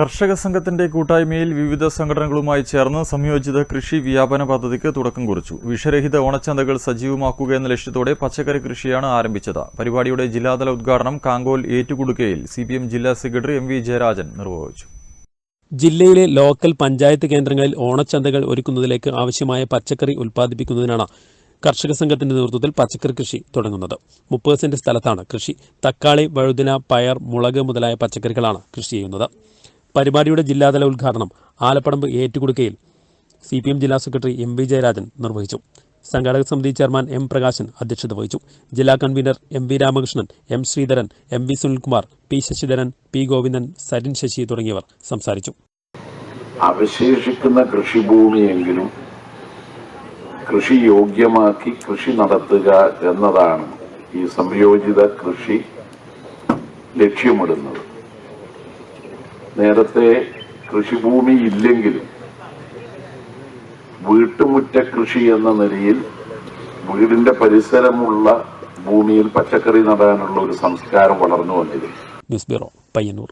കർഷക സംഘത്തിന്റെ കൂട്ടായ്മയിൽ വിവിധ സംഘടനകളുമായി ചേർന്ന് സംയോജിത കൃഷി വ്യാപന പദ്ധതിക്ക് തുടക്കം കുറിച്ചു. വിഷരഹിത ഓണച്ചന്തകൾ സജീവമാക്കുക എന്ന ലക്ഷ്യത്തോടെ പച്ചക്കറി കൃഷിയാണ് ആരംഭിച്ചത്. പരിപാടിയുടെ ജില്ലാതല ഉദ്ഘാടനം കാങ്കോൽ ഏറ്റുകുടുക്കയിൽ സി ജില്ലാ സെക്രട്ടറി എം ജയരാജൻ നിർവഹിച്ചു. ജില്ലയിലെ ലോക്കൽ പഞ്ചായത്ത് കേന്ദ്രങ്ങളിൽ ഓണച്ചന്തകൾ ഒരുക്കുന്നതിലേക്ക് ആവശ്യമായ പച്ചക്കറി ഉൽപ്പാദിപ്പിക്കുന്നതിനാണ് കർഷക സംഘത്തിന്റെ നേതൃത്വത്തിൽ പച്ചക്കറി കൃഷി തുടങ്ങുന്നത്. മുപ്പത് സെന്റ് സ്ഥലത്താണ് കൃഷി. തക്കാളി വഴുതന പയർ മുളക് മുതലായ പച്ചക്കറികളാണ് കൃഷി ചെയ്യുന്നത്. പരിപാടിയുടെ ജില്ലാതല ഉദ്ഘാടനം ആലപ്പടമ്പ് ഏറ്റുകുടുക്കയിൽ സി പി എം ജില്ലാ സെക്രട്ടറി എം വി ജയരാജൻ നിർവഹിച്ചു. സംഘാടക സമിതി ചെയർമാൻ എം പ്രകാശൻ അധ്യക്ഷത വഹിച്ചു. ജില്ലാ convener M V Ramakrishnan M Sreedharan M V Sunilkumar P Sasidharan P Govindan Sarin Sasi തുടങ്ങിയവർ സംസാരിച്ചു. അവശേഷിക്കുന്ന കൃഷിഭൂമിയെങ്കിലും കൃഷി യോഗ്യമാക്കി കൃഷി നടത്തുക എന്നതാണ് ഈ സംയോജിത കൃഷി ലക്ഷ്യമിടുന്നത്. നേരത്തെ കൃഷിഭൂമി ഇല്ലെങ്കിലും വീട്ടുമുറ്റ കൃഷി എന്ന നിലയിൽ വീടിന്റെ പരിസരമുള്ള ഭൂമിയിൽ പച്ചക്കറി നടാനുള്ള ഒരു സംസ്കാരം വളർന്നു വന്നിരുന്നു ന്യൂസ് ബ്യൂറോ പയ്യന്നൂർ.